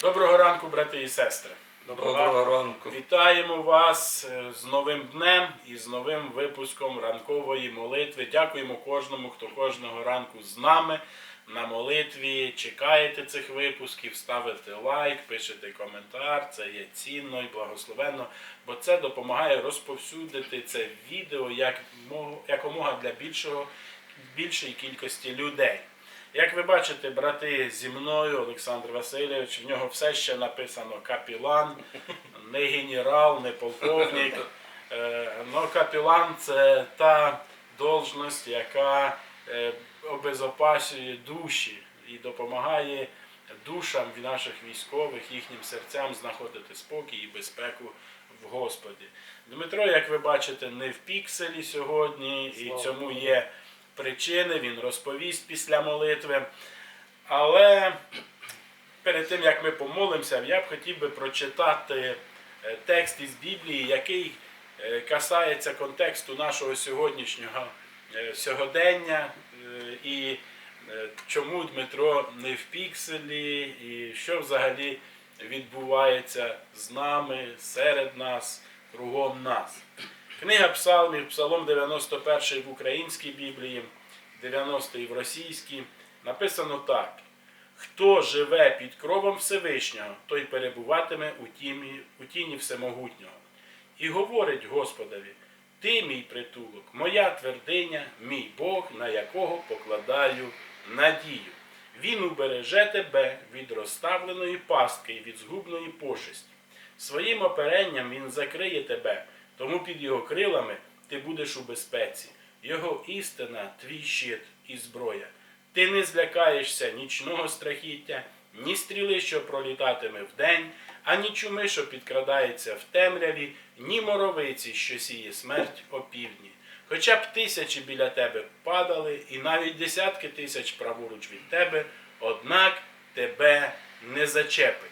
Доброго ранку, брати і сестри. Доброго ранку. Вітаємо вас е, з новим днем і з новим випуском ранкової молитви. Дякуємо кожному, хто кожного ранку з нами на молитві. Чекаєте цих випусків, ставите лайк, пишете коментар. Це є цінно і благословенно, бо це допомагає розповсюдити це відео як якомога для більшого більшої кількості людей. Як ви бачите, брати зі мною, Олександр Васильович, в нього все ще написано капілан, не генерал, не полковник. Е, Ну, капілан це та должність, яка е, обезопасює душі і допомагає душам наших військових, їхнім серцям знаходити спокій і безпеку в Господі. Дмитро, як ви бачите, не в пікселі сьогодні, і цьому є причини, він розповість після молитви. Але перед тим як ми помолимося, я б хотів би прочитати е, текст із Біблії, який е, касається контексту нашого сьогоднішнього е, сьогодення і чому Дмитро не в пікселі, і що взагалі відбувається з нами, серед нас, кругом нас. Книга Псалмів, Псалом 91 в українській Біблії, 90 в російській, написано так. Хто живе під кровом Всевишнього, той перебуватиме у тіні, у тіні Всемогутнього. І говорить Господові, ти мій притулок, моя твердиня, мій Бог, на якого покладаю надію. Він убереже тебе від розставленої пастки і від згубної пошесті. Своїм оперенням він закриє тебе, тому під його крилами ти будеш у безпеці. Його істина твій щит і зброя. Ти не злякаєшся нічного страхіття, ні стріли, що пролітатиме вдень, ані чуми, що підкрадається в темряві, ні моровиці, що сіє смерть опівдні. Хоча б тисячі біля тебе падали, і навіть десятки тисяч праворуч від тебе, однак тебе не зачепить.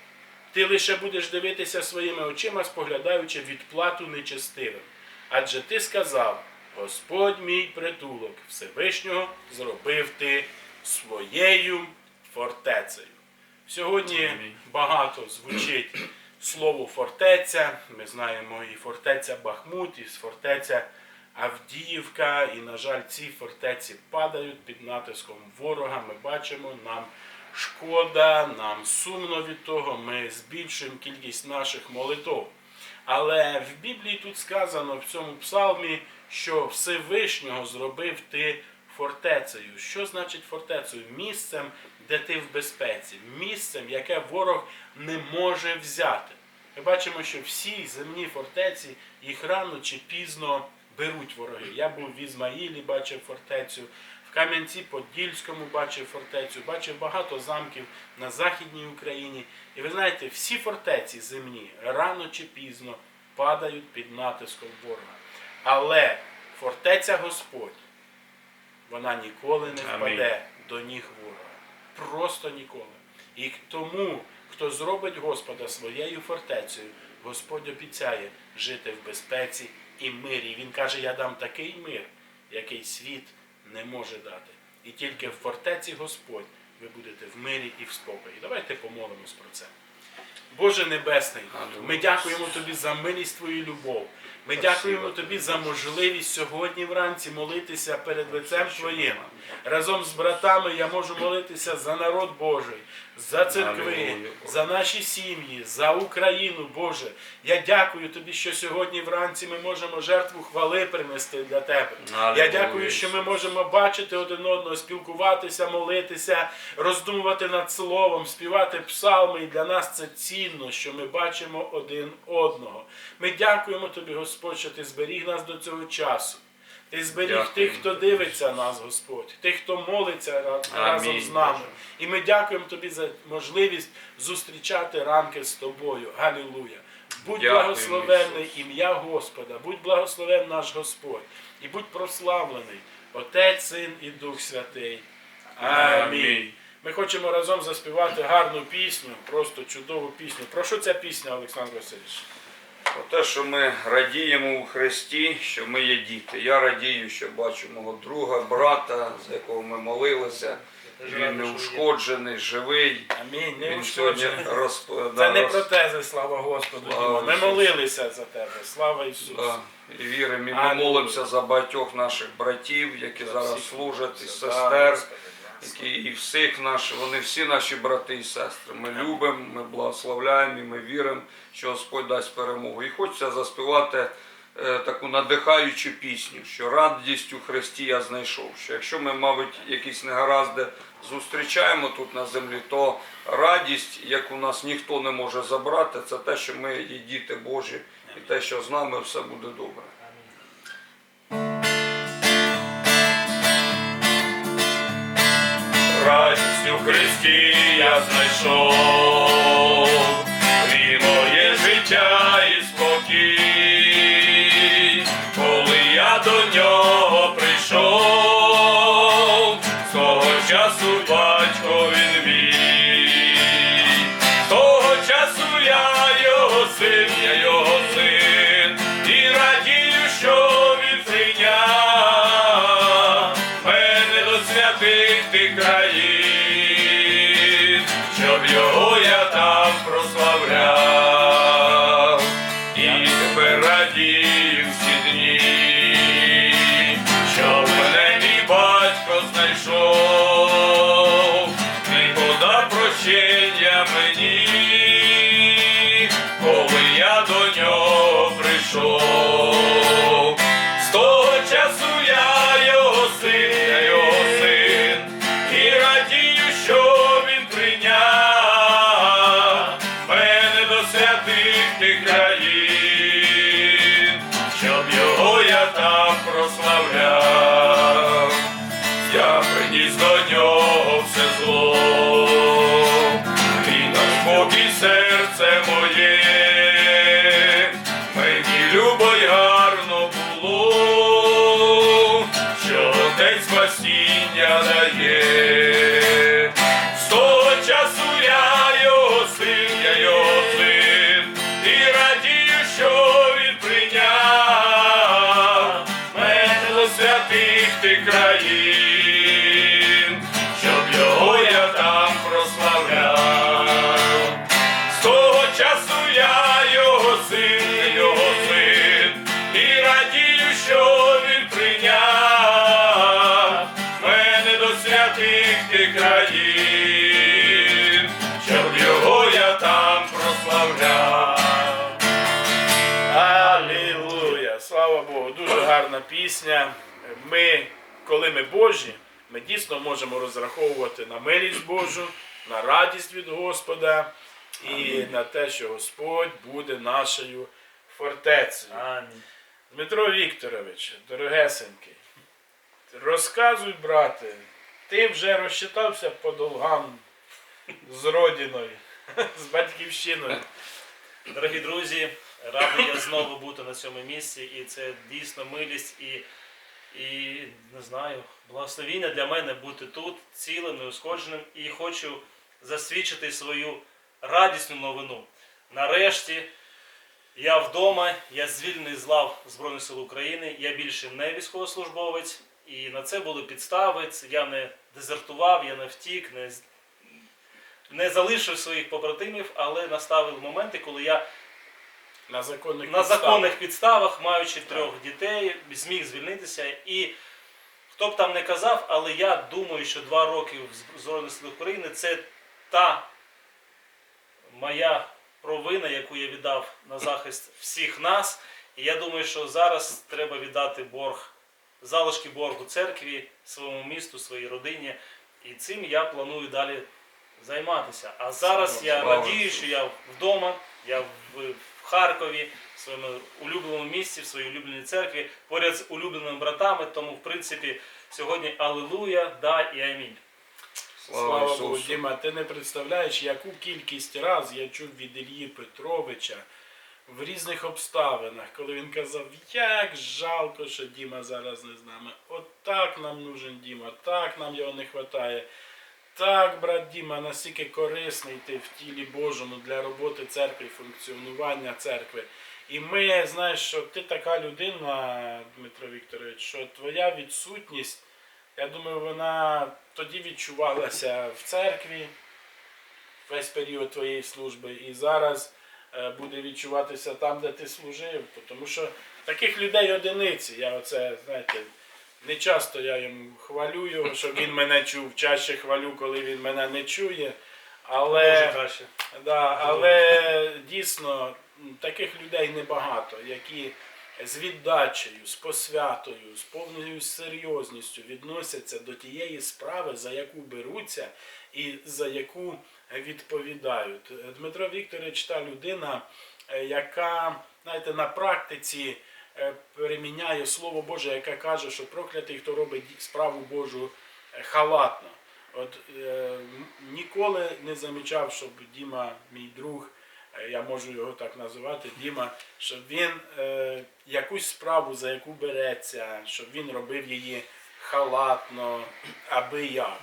Ти лише будеш дивитися своїми очима, споглядаючи відплату нечестивим. Адже ти сказав: Господь мій притулок, Всевишнього зробив ти своєю фортецею. Сьогодні багато звучить слово фортеця. Ми знаємо і фортеця Бахмут, і фортеця Авдіївка. І, на жаль, ці фортеці падають під натиском ворога. Ми бачимо, нам шкода, нам сумно від того. Ми збільшуємо кількість наших молитов. Але в Біблії тут сказано в цьому псалмі, що Всевишнього зробив ти фортецею. Що значить фортецею? Місцем, де ти в безпеці, місцем, яке ворог не може взяти. Ми бачимо, що всі земні фортеці їх рано чи пізно беруть вороги. Я був в Ізмаїлі, бачив фортецю, Кам'янці-Подільському бачив фортецю, бачив багато замків на Західній Україні. І ви знаєте, всі фортеці земні рано чи пізно падають під натиском ворога. Але фортеця Господь, вона ніколи не Амінь. впаде до ніг ворога. Просто ніколи. І тому, хто зробить Господа своєю фортецею, Господь обіцяє жити в безпеці і мирі. Він каже, я дам такий мир, який світ не може дати. І тільки в фортеці Господь ви будете в мирі і в спокої. Давайте помолимось про це. Боже Небесний, ми дякуємо Тобі за милість Твою любов. Ми дякуємо Тобі за можливість сьогодні вранці молитися перед лицем Твоїм. Разом з братами я можу молитися за народ Божий, за церкви, за наші сім'ї, за Україну, Боже. Я дякую Тобі, що сьогодні вранці ми можемо жертву хвали принести для Тебе. Я дякую, що ми можемо бачити один одного, спілкуватися, молитися, роздумувати над словом, співати псалми. І для нас це цінно, що ми бачимо один одного. Ми дякуємо Тобі, Господь, що Ти зберіг нас до цього часу. Ти зберіг тих, хто дивиться нас, Господь, тих, хто молиться ра- разом з нами. І ми дякуємо Тобі за можливість зустрічати ранки з Тобою. Галілуя. Будь благословенний ім'я Господа, будь благословен наш Господь, і будь прославлений Отець, Син і Дух Святий. Амінь. Амінь. Ми хочемо разом заспівати гарну пісню, просто чудову пісню. Про що ця пісня, Олександр Васильович? Про те, що ми радіємо у Христі, що ми є діти. Я радію, що бачу мого друга, брата, за якого ми молилися. Він радий, не що ви є. ушкоджений, живий. Амінь. Не Він сьогодні розп... Це да, не роз- протези, слава Господу. Слава Ми молилися за тебе. Слава Ісусу. Да. І віримо, і ми молимося за багатьох наших братів, які За зараз всіх. служать, і Да, сестер, Які і всіх наших, вони всі наші брати і сестри. Ми любимо, ми благословляємо і ми віримо, що Господь дасть перемогу. І хочеться заспівати е, таку надихаючу пісню, що радість у Христі я знайшов. Що якщо ми, мабуть, якісь негаразди зустрічаємо тут на землі, то радість, яку нас ніхто не може забрати, це те, що ми є діти Божі, і те, що з нами все буде добре. Радість у Христі я знайшов, і моє життя і спокій, коли я до нього прийшов, гарна пісня. Ми, коли ми Божі, ми дійсно можемо розраховувати на милість Божу, на радість від Господа і на те, що Господь буде нашою фортецею. Амінь. Дмитро Вікторович, дорогесенький, розказуй, брате, ти вже розчитався по долгам з родиною, з батьківщиною. Дорогі друзі, радий я знову бути на цьому місці, і це дійсно милість і, і не знаю, благословіння для мене бути тут, цілим, неушкодженим, і хочу засвідчити свою радісну новину. Нарешті я вдома, я звільнений з лав Збройних сил України, я більше не військовослужбовець, і на це були підстави. Я не дезертував, я не втік, не, не залишив своїх побратимів, але наставили моменти, коли я На законних на підставах. законних підставах, маючи трьох дітей, зміг звільнитися. І хто б там не казав, але я думаю, що два роки в Збройних силах України це та моя провина, яку я віддав на захист всіх нас. І я думаю, що зараз треба віддати борг, залишки боргу церкві, своєму місту, своїй родині. І цим я планую далі займатися. А зараз я радію, що я вдома, я в, в Харкові, в своєму улюбленому місці, в своїй улюбленій церкві, поряд з улюбленими братами. Тому, в принципі, сьогодні Алілуя, да і амінь. Слава, Слава Ісусу! Богу, Діма, ти не представляєш, яку кількість раз я чув від Ілії Петровича в різних обставинах, коли він казав, як жалко, що Діма зараз не з нами. От так нам нужен Діма, так нам його не вистачає. Так, брат Діма, настільки корисний ти в тілі Божому для роботи церкви, функціонування церкви. І ми, знаєш, що ти така людина, Дмитро Вікторович, що твоя відсутність Я думаю, вона тоді відчувалася в церкві весь період твоєї служби і зараз е, буде відчуватися там, де ти служив. Тому що таких людей одиниці. Я оце, знаєте, не часто я йому хвалю його, щоб він мене чув. Чаще хвалю, коли він мене не чує. Але... Краще. Да, але дійсно таких людей небагато, які з віддачею, з посвятою, з повною серйозністю відносяться до тієї справи, за яку беруться і за яку відповідають. Дмитро Вікторович та людина, е, яка знаєте, на практиці переміняє Слово Боже, яке каже, що проклятий, хто робить справу Божу е, халатно. От е, ніколи не замічав, щоб Діма, мій друг, е, я можу його так називати, Діма, щоб він е, якусь справу, за яку береться, щоб він робив її халатно, аби як.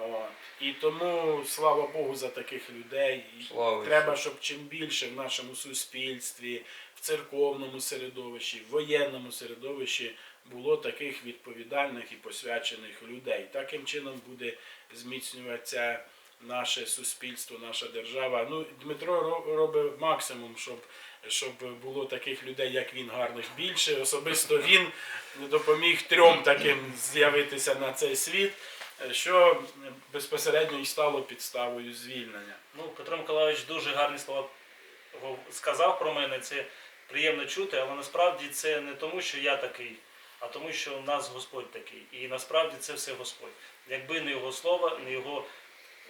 От. І тому слава Богу за таких людей. Слава Треба, щоб чим більше в нашому суспільстві, церковному середовищі, в воєнному середовищі було таких відповідальних і посвячених людей. Таким чином буде зміцнюватися наше суспільство, наша держава. Ну, Дмитро ро- робить максимум, щоб, щоб було таких людей, як він, гарних більше. Особисто він допоміг трьом таким з'явитися на цей світ, що безпосередньо і стало підставою звільнення. Ну, Петро Миколаївич дуже гарні слова сказав про мене. Це приємно чути, але насправді це не тому, що я такий, а тому, що у нас Господь такий. І насправді це все Господь. Якби не його слово, не його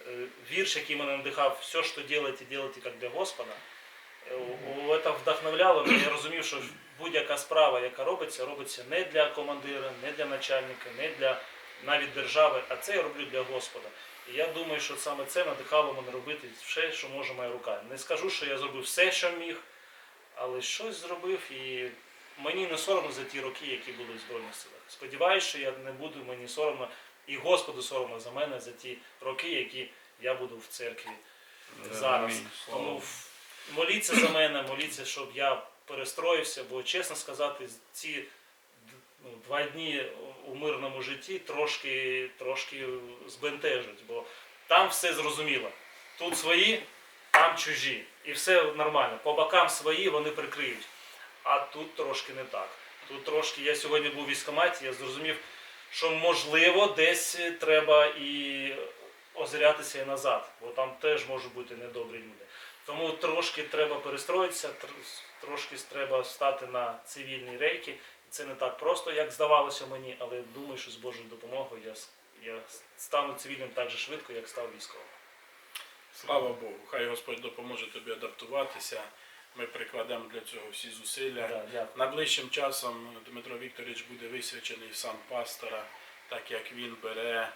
е, вірш, який мене надихав, все, що робите, делайте як для Господа. е, Це вдохновляло мене. Я розумів, що будь-яка справа, яка робиться, робиться не для командира, не для начальника, не для навіть держави, а це я роблю для Господа. І я думаю, що саме це надихало мене робити все, що може моя рука. Не скажу, що я зробив все, що міг, але щось зробив і мені не соромно за ті роки, які були в Збройних силах. Сподіваюсь, що я не буду мені соромно і Господу соромно за мене за ті роки, які я буду в церкві зараз. Тому моліться за мене, моліться, щоб я перестроївся, бо чесно сказати, ці ну, два дні у мирному житті трошки, трошки збентежуть, бо там все зрозуміло. Тут свої, там чужі. І все нормально. По бокам свої вони прикриють. А тут трошки не так. Тут трошки, я сьогодні був у військкоматі, я зрозумів, що можливо десь треба і озирятися і назад, бо там теж можуть бути недобрі люди. Тому трошки треба перестроїтися, трошки треба стати на цивільні рейки. Це не так просто, як здавалося мені, але думаю, що з Божою допомогою я, я стану цивільним так же швидко, як став військовим. Слава Богу, хай Господь допоможе тобі адаптуватися. Ми прикладемо для цього всі зусилля. Да, дякую. Найближчим часом Дмитро Вікторович буде висвячений в сан пастора, так як він бере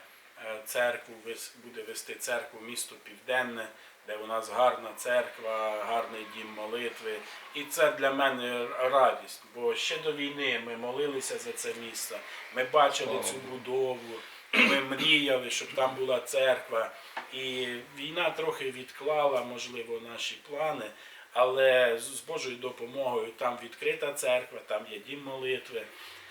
е, церкву, буде вести церкву в місто Південне, де у нас гарна церква, гарний дім молитви. І це для мене радість, бо ще до війни ми молилися за це місце. Ми бачили цю будову, ми мріяли, щоб там була церква. І війна трохи відклала, можливо, наші плани. Але з Божою допомогою там відкрита церква, там є дім молитви,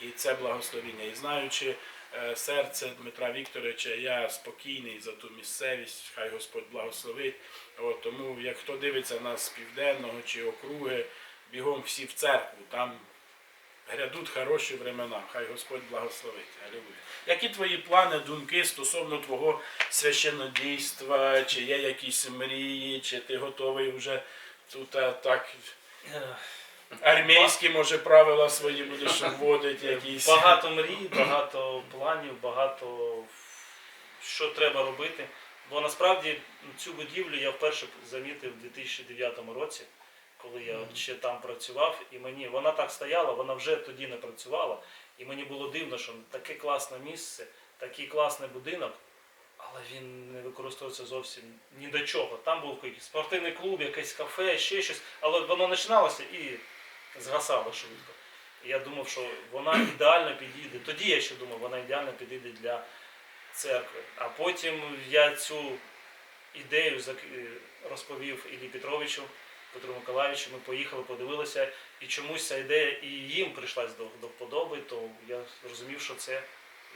і це благословіння. І знаючи е, серце Дмитра Вікторовича, я спокійний за ту місцевість, хай Господь благословить. От, тому як хто дивиться нас з південного чи округи, бігом всі в церкву, там грядуть хороші времена. Хай Господь благословить. Алілуя. Які твої плани, думки стосовно твого священнодійства, чи є якісь мрії, чи ти готовий вже тут а, так армійські, може, правила свої будеш вводити якісь. Багато мрій, багато планів, багато що треба робити. Бо насправді цю будівлю я вперше замітив у 2009 році, коли я ще там працював, і мені вона так стояла, вона вже тоді не працювала. І мені було дивно, що таке класне місце, такий класний будинок, але він не використовується зовсім ні до чого. Там був якийсь спортивний клуб, якесь кафе, ще щось, але воно починалося і згасало швидко. І я думав, що вона ідеально підійде. Тоді я ще думав, вона ідеально підійде для церкви. А потім я цю ідею розповів Іллі Петровичу, Петру Миколаївичу. Ми поїхали, подивилися, і чомусь ця ідея і їм прийшлась до, до вподоби, то я зрозумів, що це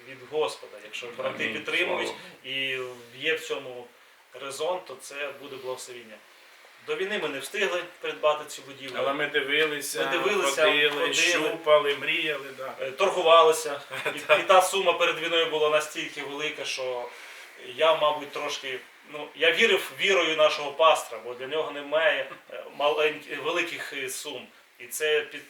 від Господа. Якщо брати підтримують і є в цьому резон, то це буде благословіння. До війни ми не встигли придбати цю будівлю. Але ми дивилися, Ми дивилися, ходили, ходили. щупали, мріяли. Да. Е, торгувалися. І, і та сума перед війною була настільки велика, що я, мабуть, трошки. Ну, я вірив вірою нашого пастора, бо для нього немає е, маленьких великих е, сум. І це під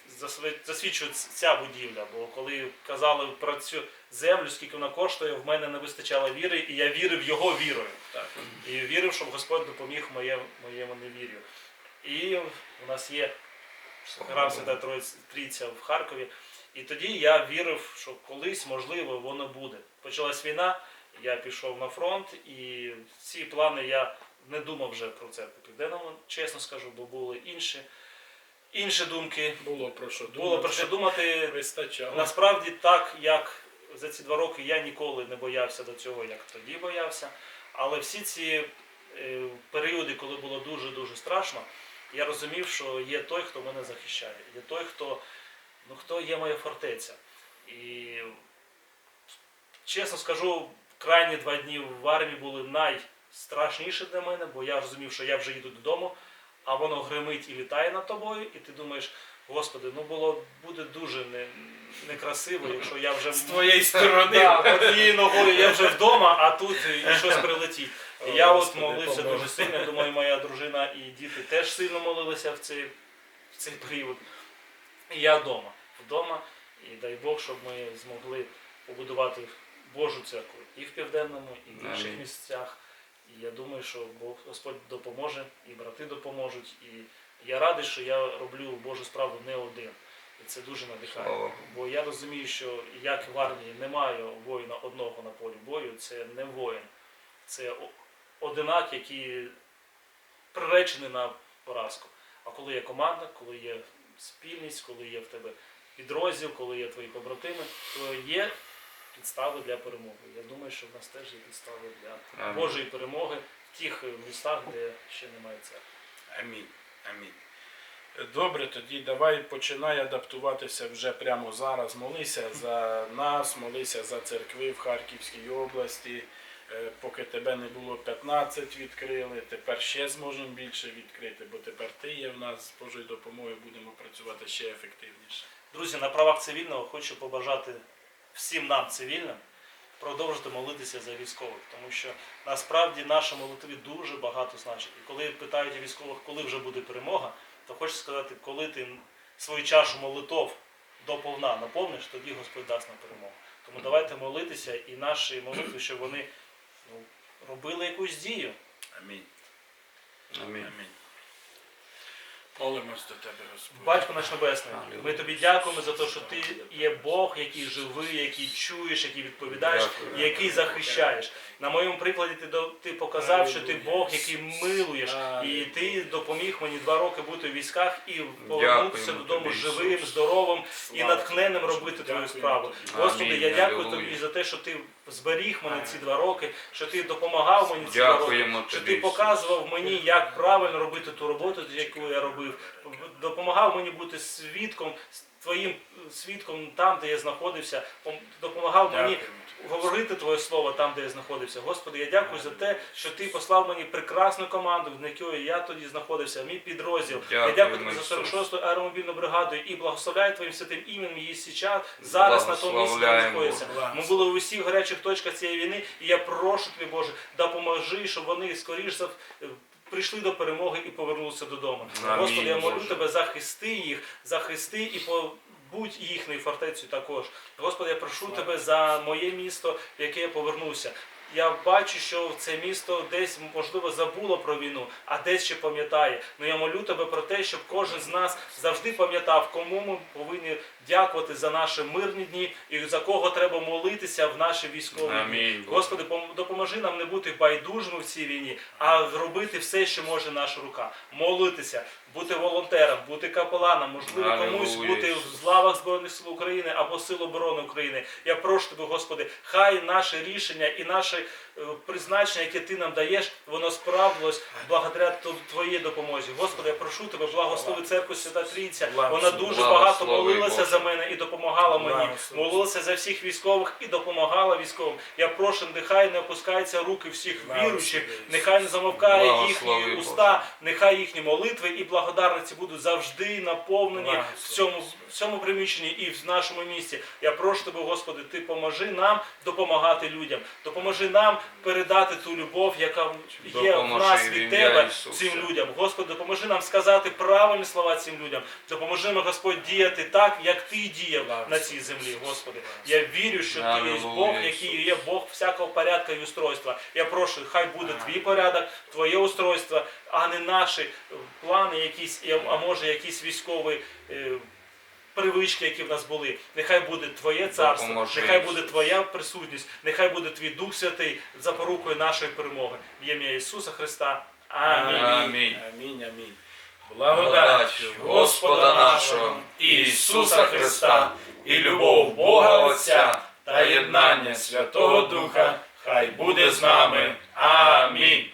засвідчує ця будівля. Бо коли казали про цю землю, скільки вона коштує, в мене не вистачало віри, і я вірив його вірою. Так. І вірив, щоб Господь допоміг моєму, моєму невір'ю. І у нас є храм Свята Трійця в Харкові. І тоді я вірив, що колись, можливо, воно буде. Почалась війна, я пішов на фронт, і ці плани я не думав вже про церкву Південному, чесно скажу, бо були інші, інші думки. Було про що думати. Було про що думати. Вистачало. Насправді так, як за ці два роки я ніколи не боявся до цього, як тоді боявся. Але всі ці е, періоди, коли було дуже-дуже страшно, я розумів, що є той, хто мене захищає, є той, хто, ну, хто є моя фортеця. І чесно скажу, крайні два дні в армії були найстрашніші для мене, бо я розумів, що я вже їду додому, а воно гримить і літає над тобою, і ти думаєш, Господи, ну було буде дуже не, некрасиво, якщо я вже З твоєї сторони. Однією ногою я вже вдома, а тут і щось прилетить. І я от молився дуже сильно. Думаю, моя дружина і діти теж сильно молилися в цей, в цей період. І я вдома. Вдома. І дай Бог, щоб ми змогли побудувати Божу церкву і в південному, і в інших місцях. І я думаю, що Бог Господь допоможе, і брати допоможуть. І я радий, що я роблю Божу справу не один. І це дуже надихає. Слава Бо я розумію, що як в армії немає воїна одного на полі бою, це не воїн. Це одинак, який приречений на поразку. А коли є команда, коли є спільність, коли є в тебе підрозділ, коли є твої побратими, то є підстави для перемоги. Я думаю, що в нас теж є підстави для Амінь. Божої перемоги в тих е, містах, де ще немає церкви. Амінь. Амінь. Добре, тоді давай починай адаптуватися вже прямо зараз. Молися за нас, молися за церкви в Харківській області. Е, Поки тебе не було 15 відкрили, тепер ще зможемо більше відкрити, бо тепер ти є в нас з Божою допомогою, будемо працювати ще ефективніше. Друзі, на правах цивільного хочу побажати всім нам цивільним продовжити молитися за військових, тому що насправді наші молитві дуже багато значить. І коли питають у військових, коли вже буде перемога, то хочу сказати, коли ти свою чашу молитов доповна наповниш, тоді Господь дасть нам перемогу. Тому давайте молитися і наші молитви, щоб вони ну, робили якусь дію. Амінь. Амінь. Амінь. Молимось до тебе, Господь. Батько наш Небесний, ми тобі дякуємо за те, що ти є Бог, який живий, який чуєш, який відповідаєш, і який захищаєш. На моєму прикладі ти, до- ти показав, що ти Бог, який милуєш, і ти допоміг мені два роки бути в військах і повернутися додому живим, здоровим і натхненним робити твою справу. Господи, я дякую тобі за те, що ти зберіг мене ці два роки, що ти допомагав мені ці два роки, що ти показував мені, як правильно робити ту роботу, яку я робив. Допомагав мені бути свідком, твоїм свідком там, де я знаходився, Пом- допомагав мені Дякуємо говорити Твоє слово там, де я знаходився. Господи, я дякую за те, що Ти послав мені прекрасну команду, в якої я тоді знаходився, мій підрозділ. я дякую тобі за 46-ту аеромобільну бригаду і благословляю Твоїм святим іменем її сейчас, зараз на тому місці, де знаходиться. Ми були у всіх гарячих точках цієї війни, і я прошу тобі, Боже, допоможи, щоб вони скоріш прийшли до перемоги і повернулися додому. Господи, я молю тебе, захисти їх, захисти і по. Будь їхньою фортецею також. Господи, я прошу тебе за моє місто, в яке я повернувся. Я бачу, що це місто десь можливо забуло про війну, а десь ще пам'ятає. Ну я молю тебе про те, щоб кожен з нас завжди пам'ятав, кому ми повинні дякувати за наші мирні дні і за кого треба молитися в наші військові. Амінь. Господи, пом- допоможи нам не бути байдужими в цій війні, а робити все, що може наша рука. Молитися, бути волонтером, бути капеланом, можливо, комусь бути в лавах Збройних сил України або Сил оборони України. Я прошу тебе, Господи, хай наше рішення і наші е, призначення, яке ти нам даєш, воно справдилось благодаря Тв- твоїй допомозі. Господи, я прошу тебе, благослови церкву Свята Трійця. Вона дуже багато молилася за мене і допомагала мені. Молилася за всіх військових і допомагала військовим. Я прошу, нехай не опускаються руки всіх віруючих, нехай не замовкає їхні уста, нехай їхні молитви і благодарності будуть завжди наповнені в цьому, в цьому приміщенні і в нашому місті. Я прошу тебе, Господи, ти поможи нам допомагати людям, допоможи нам передати ту любов, яка є в нас від тебе Ісуса. цим людям. Господи, допоможи нам сказати правильні слова цим людям. Допоможи нам, Господь, діяти так, як ти діяв на цій землі, Господи. Я вірю, що ти є Бог, який є Бог всякого порядка і устройства. Я прошу, хай буде твій порядок, твоє устройство, а не наші плани, якісь, а може якісь військові. е, Привички, які в нас були, нехай буде Твоє царство, Допоможи, нехай буде Твоя присутність, нехай буде Твій Дух Святий запорукою нашої перемоги. В ім'я Ісуса Христа. Амінь. Амінь. Амінь, амінь. Благодать Господа нашого Ісуса Христа і любов Бога Отця та єднання Святого Духа хай буде з нами. Амінь.